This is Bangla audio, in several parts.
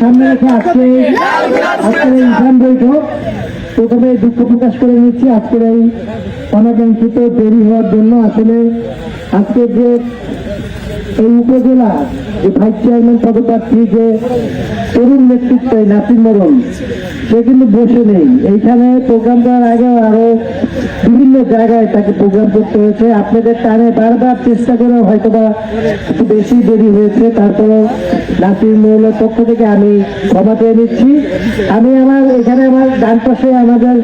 সামনে রেখে আজকে আজকের এই ইসলাম প্রথমে দুঃখ প্রকাশ করে নিচ্ছি আজকের এই অনাকাঙ্ক্ষিত দেরি হওয়ার জন্য আসলে আজকে যে এই উপজেলা যে ভাইস চেয়ারম্যান পদপ্রার্থী যে তরুণ নেতৃত্বে নাসির মরণ সে কিন্তু বসে নেই এইখানে প্রোগ্রাম করার আগে আরও বিভিন্ন জায়গায় তাকে প্রোগ্রাম করতে হয়েছে। আপনাদের টানে বারবার চেষ্টা করে হয়তো বা একটু বেশি দেরি হয়েছে। তারপরে নাসির মহলের পক্ষ থেকে আমি ক্ষমা চেয়ে নিচ্ছি। আমি আমার, এখানে আমার ডান পাশে আমাদের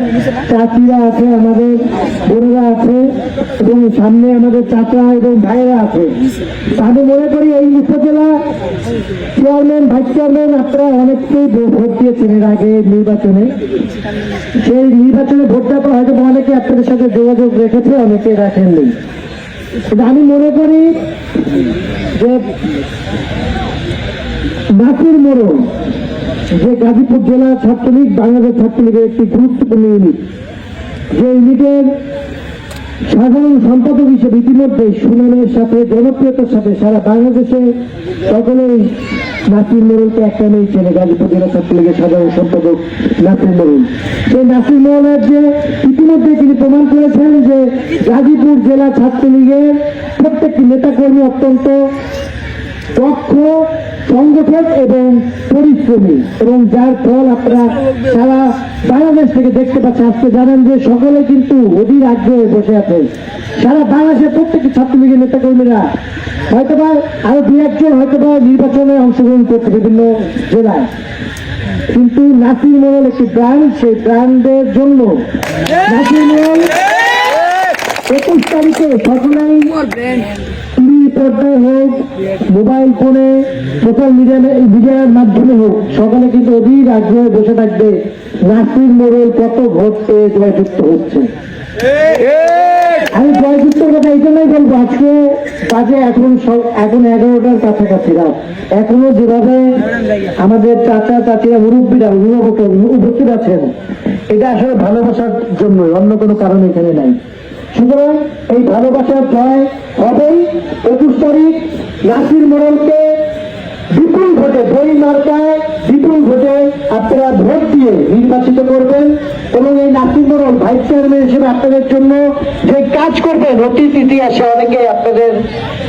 চাচিরা আছে, আমাদের বোনেরা আছে, এবং সামনে আমাদের চাচা এবং ভাইয়েরা আছে। আমি মনে করি এই উপজেলা চেয়ারম্যান ভাইস চেয়ারম্যান আপনারা অনেককেই ভোট দিয়েছেন এর আগে নির্বাচনে। সেই নির্বাচনে ভোট দেওয়ার হয়তো অনেকে আপনাদের সাথে যোগাযোগ রেখেছে, অনেকে রাখেননি আমি মনে করি যে নাসির মোড়ল যে গাজীপুর জেলা ছাত্রলীগ, বাংলাদেশ ছাত্রলীগের একটি গুরুত্বপূর্ণ ইউনিট যে ইউনিটের সাধারণ সম্পাদক হিসেবে ইতিমধ্যে সুনামের সাথে, জনপ্রিয়তার সাথে সারা বাংলাদেশে সকলেই নাসির মোড়লকে একটা নেই ছেলে গাজীপুর ছাত্রলীগের সাধারণ সম্পাদক নাসির মোড়ল সেই নাসির মোড়লের যে ইতিমধ্যে তিনি প্রমাণ করেছেন যে গাজীপুর জেলা ছাত্রলীগের প্রত্যেকটি নেতাকর্মী অত্যন্ত দক্ষ সংগঠক এবং পরিশ্রমী। এবং যার ফল আপনারা সারা বাংলাদেশ থেকে দেখতে পাচ্ছেন, আজকে জানেন যে সকলে কিন্তু অধীর আগ্রহে বসে আছে সারা বাংলাদেশের প্রত্যেকটি ছাত্রলীগের নেতাকর্মীরা হয়তোবা আরও দু একজন হয়তোবা নির্বাচনে অংশগ্রহণ করছে বিভিন্ন জেলায়। কিন্তু নাসির মোড়ল একটি ব্র্যান্ড, সেই ব্র্যান্ডের জন্য নাসির একুশ তারিখে সকলেই পর্দায় হোক, মোবাইল ফোনে সোশ্যাল মিডিয়া মিডিয়ার মাধ্যমে হোক, সকালে কিন্তু অধীর আগ্রহে বসে থাকবে। নাসির মোড়ল কত ভোট পেয়ে জয়যুক্ত হচ্ছে। আমি জয়যুক্তর কথা এই জন্যই বলব, আজকে বাজে এখন এখন এগারোটার কাছাকাছি রাত এখনও যেভাবে আমাদের চাচা, চাচিরা, মুরব্বীরা অভিভাবক উপস্থিত আছেন, এটা আসলে ভালোবাসার জন্য অন্য কোনো কারণ এখানে নাই। সুতরাং এই ভালোবাসার জয় হবেই একুশ তারিখ নাসির মোড়লকে ভোটে বই মার্কায় বিপুল ভোটে আপনারা ভোট দিয়ে নির্বাচিত করবেন এবং এই নাসির মোড়ল ভাইস চেয়ারম্যান হিসেবে আপনাদের জন্য যে কাজ করবেন, অতীত ইতিহাসে অনেকে আপনাদের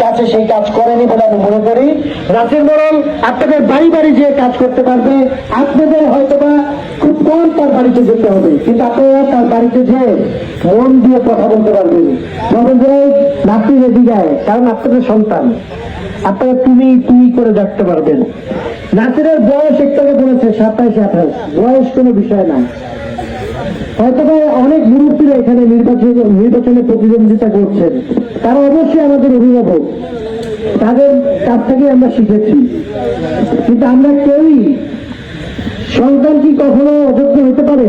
কাছে সেই কাজ করেনি বলে আমি মনে করি। নাসির মোড়ল আপনাদের বাড়ি বাড়ি যে কাজ করতে পারবে, আপনাদের হয়তোবা খুব কম তার বাড়িতে যেতে হবে, কিন্তু আপনারা তার বাড়িতে যে মন দিয়ে কথা বলতে পারবেন। বলবেন যে নাতি রেডি যায় কারণ আপনাদের সন্তান। আপনারা তুমি তুমি করে ডাকতে পারবেন। নাসিরের বয়স একটাকে বলেছে, সাতাইশ আঠাশ বয়স কোনো বিষয় না। হয়তো অনেক মুরব্বীরা এখানে নির্বাচন নির্বাচনে প্রতিদ্বন্দ্বিতা করছেন। তারা অবশ্যই আমাদের অভিভাবক। তাদের কাছ থেকে আমরা শিখেছি। কিন্তু আমরা কেউই সন্তান কি কখনো অযোগ্য হতে পারে?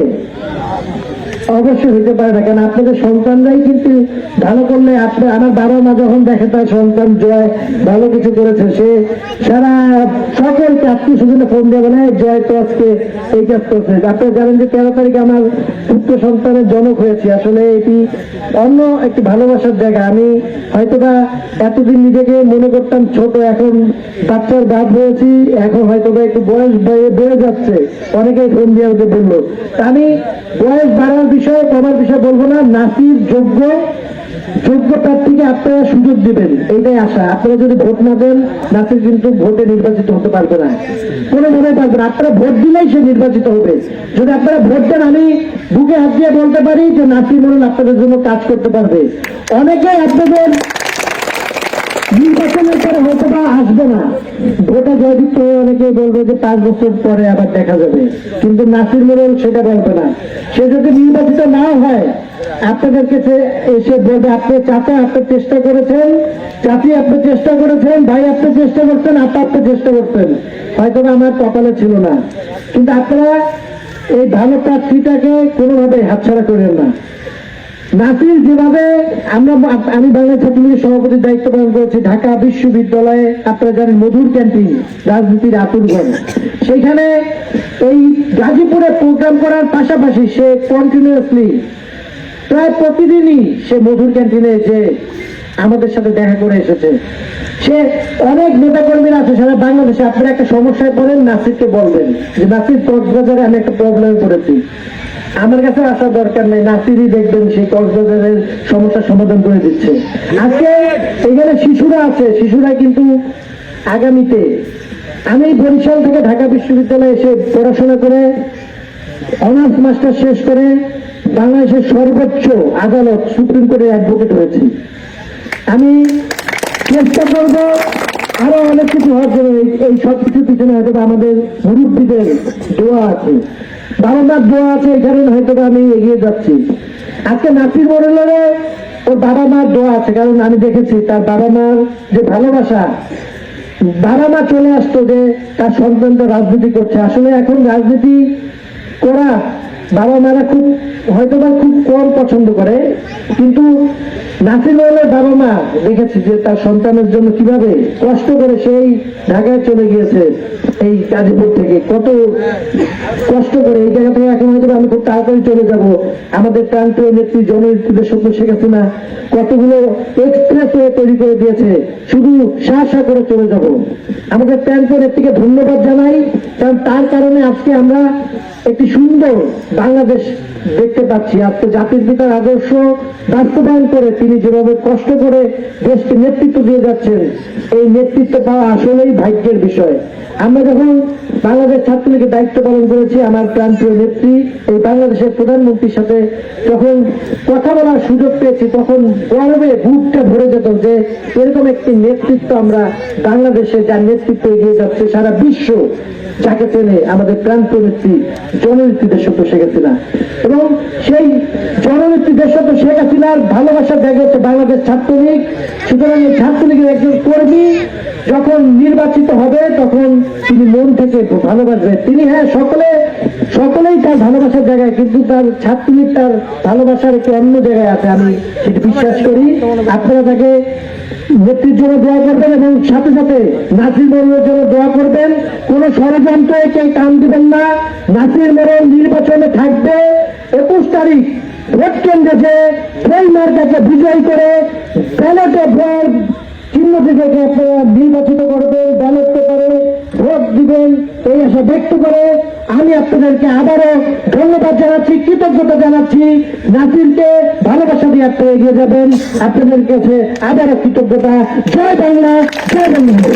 অবশ্যই হতে পারে না কারণ আপনাদের সন্তানরাই কিন্তু ভালো করলে আপনার আমার বাবা মা যখন দেখে তার সন্তান জয়, ভালো কিছু করেছে, সে সারা সকলকে আত্মীয় স্বজনে ফোন দিয়ে বলে জয় তো আজকে, এই কাজ করছে। আপনারা জানেন যে তেরো তারিখে আমার পুত্র সন্তানের জনক হয়েছে। আসলে এটি অন্য একটি ভালোবাসার জায়গা। আমি হয়তোবা এতদিন নিজেকে মনে করতাম ছোট, এখন বাচ্চার বাপ হয়েছি, এখন হয়তোবা একটু বয়স বেড়ে- যাচ্ছে। অনেকেই ফোন দিয়ে আমাকে বলল আমি বয়স বাড়ার বিষয়ে কমার বিষয়ে বলব না। নাসির যোগ্য যোগ্য প্রার্থীকে আপনারা সুযোগ দিবেন। এইটাই আশা। আপনারা যদি ভোট না দেন, নাসির কিন্তু ভোটে নির্বাচিত হতে পারবে না। কোনো মনে পারবে না। আপনারা ভোট দিলেই সে নির্বাচিত হবে। যদি আপনারা ভোট দেন, আমি বুকে হাত দিয়ে বলতে পারি যে নাসির মরণ আপনাদের জন্য কাজ করতে পারবে। অনেকে আপনাদের নির্বাচনের পরে হয়তো বা আসবে না। ভোটে জয়যুক্ত হয়ে অনেকে বলবে যে পাঁচ বছর পরে আবার দেখা যাবে। কিন্তু নাসির মোড়ল সেটা বলবে না। সে যদি নির্বাচিত না হয় আপনাদের কাছে এসে বলবে, আপনি চাচা, আপনি চেষ্টা করেছেন, চাচি আপনি চেষ্টা করেছেন, ভাই আপনি চেষ্টা করছেন, আপা আপনি চেষ্টা করছেন। হয়তো আমার কপালে ছিল না। কিন্তু আপনারা এই ভালো প্রার্থীটাকে কোনোভাবে হাতছাড়া করেন না। নাসির যেভাবে আমরা আমি বাংলাদেশ ছাত্রলীগের সভাপতির দায়িত্ব পালন করেছি, ঢাকা বিশ্ববিদ্যালয়ে আপনারা জানেন মধুর ক্যান্টিন রাজনীতির আতুরগণ সেখানে এই গাজীপুরে প্রোগ্রাম করার পাশাপাশি সে কন্টিনিউয়াসলি প্রায় প্রতিদিনই সে মধুর ক্যান্টিনে এসে আমাদের সাথে দেখা করে এসেছে। সে অনেক নেতা কর্মীরা আছে, সারা বাংলাদেশে। আপনারা একটা সমস্যায় পড়েন, নাসিরকে বলবেন যে, নাসির কক্সবাজারে আমি একটা প্রবলেমে পড়েছি। আমার কাছে আসার দরকার নেই নাসিরই দেখবেন সেই কক্সবাজারের সমস্যার সমাধান করে দিচ্ছে। আজকে এখানে শিশুরা আছে, শিশুরা কিন্তু আগামীতে, আমি বরিশাল থেকে ঢাকা বিশ্ববিদ্যালয়ে এসে পড়াশোনা করে, অনার্স মাস্টার শেষ করে বাংলাদেশের সর্বোচ্চ আদালত, সুপ্রিম কোর্টের অ্যাডভোকেট হয়েছি। আমি চেষ্টা করব আরও অনেক কিছু হওয়ার জন্য, এই- সব কিছুর পিছনে হয়তো আমাদের মুরব্বীদের দোয়া আছে। বাবা দোয়া আছে হয়তো আমি এগিয়ে যাচ্ছি। আজকে ওর বাবা মার দোয়া আছে, কারণ আমি দেখেছি তার বাবা মার যে ভালোবাসা, বাবা মা চলে আসতো যে তার রাজনীতি করছে। আসলে এখন রাজনীতি করা বাবা মারা খুব হয়তো বা খুব কম পছন্দ করে, কিন্তু নাসির মোহাম্মদের বাবা মা দেখেছি যে তার সন্তানের জন্য কীভাবে কষ্ট করে সেই ঢাকায় চলে গিয়েছে। এই গাজীপুর থেকে কত কষ্ট করে এই জায়গা থেকে এখন হয়তো আমি খুব তাড়াতাড়ি চলে যাব। আমাদের প্রান্তীয় নেত্রী জননেত্রীদের সত্য শেখ হাসিনা কতগুলো এক্সপ্রেস ওয়ে তৈরি করে দিয়েছে, শুধু সা সা করে চলে যাব। আমাদের প্রান্তীয় নেত্রীকে ধন্যবাদ জানাই, কারণ তার কারণে আজকে আমরা একটি সুন্দর বাংলাদেশ দেখতে পাচ্ছি। আজকে জাতির পিতার আদর্শ বাস্তবায়ন করে তিনি যেভাবে কষ্ট করে দেশকে নেতৃত্ব দিয়ে যাচ্ছেন, এই নেতৃত্ব পাওয়া আসলেই ভাগ্যের বিষয়। আমরা যখন বাংলাদেশ ছাত্রলীগের দায়িত্ব পালন করেছি আমার প্রান্তীয় নেত্রী। এই বাংলাদেশের প্রধানমন্ত্রীর সাথে যখন কথা বলার সুযোগ পেয়েছি, তখন গর্বে বুকটা ভরে যেত যে এরকম একটি নেতৃত্ব আমরা বাংলাদেশে যার নেতৃত্ব এগিয়ে যাচ্ছে, সারা বিশ্ব যাকে চেনে আমাদের প্রান্ত নেত্রী জননেত্রী দেশত্ব শেখ হাসিনা। এবং সেই জননেত্রী দেশত্ব শেখ হাসিনার ভালোবাসার জায়গা হচ্ছে বাংলাদেশ ছাত্রলীগ। সুতরাং এই ছাত্রলীগের একজন কর্মী যখন নির্বাচিত হবে, তখন তিনি মন থেকে ভালোবাসবে। তিনি হ্যাঁ সকলে, সকলেই তার ভালোবাসার জায়গায়, কিন্তু তার ছাত্রলীগ তার ভালোবাসার একটি অন্য জায়গায় আছে, আমি সেটি বিশ্বাস করি। আপনারা তাকে নেত্রীর জন্য দোয়া করবেন এবং সাথে সাথে নাসির মরণের জন্য দোয়া করবেন। কোন ষড়যন্ত্রে কেউ কান দিবেন না। নাসির মরণ নির্বাচনে থাকবে। একুশ তারিখ ভোট কেন্দ্রে যে সেই মার্কাকে বিজয় করে ব্যালটে ভোট চিহ্ন থেকে নির্বাচিত করবে, ব্যালট পেপারে ভোট দিবেন, এই আশা ব্যক্ত করে আমি আপনাদেরকে আবারও ধন্যবাদ জানাচ্ছি, কৃতজ্ঞতা জানাচ্ছি। নাসিরকে ভালোবাসা দিয়ে আপনারা এগিয়ে যাবেন। আপনাদের কাছে আবারও কৃতজ্ঞতা। জয় বাংলা, জয় বঙ্গবন্ধু